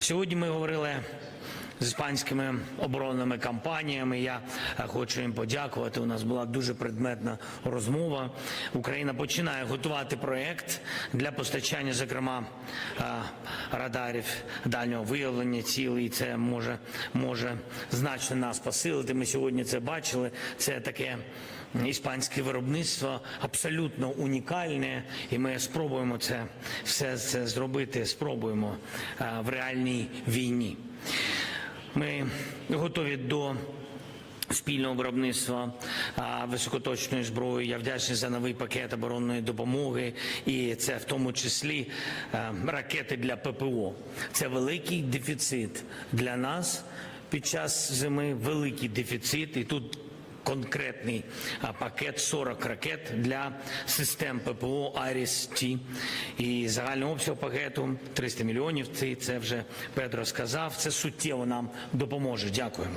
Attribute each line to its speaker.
Speaker 1: Сьогодні ми говорили з іспанськими оборонними компаніями. Я е, хочу їм подякувати. У нас була дуже предметна розмова. Україна починає готувати проект для постачання, зокрема е, радарів дальнього виявлення цілей. Це може може значно нас посилити. Ми сьогодні це бачили. Це таке. Іспанське виробництво абсолютно унікальне, і ми спробуємо це все це зробити. Спробуємо е, в реальній війні. Ми готові до спільного виробництва високоточної зброї. Я вдячний за новий пакет оборонної допомоги, і це в тому числі ракети для ППО. Це великий дефіцит для нас під час зими. Великий дефіцит, і тут. Конкретний пакет 40 ракет для систем ППО Аріс Ті І загальний обсяг пакету 300 мільйонів. Це, це вже Петро сказав. Це суттєво нам допоможе. Дякуємо.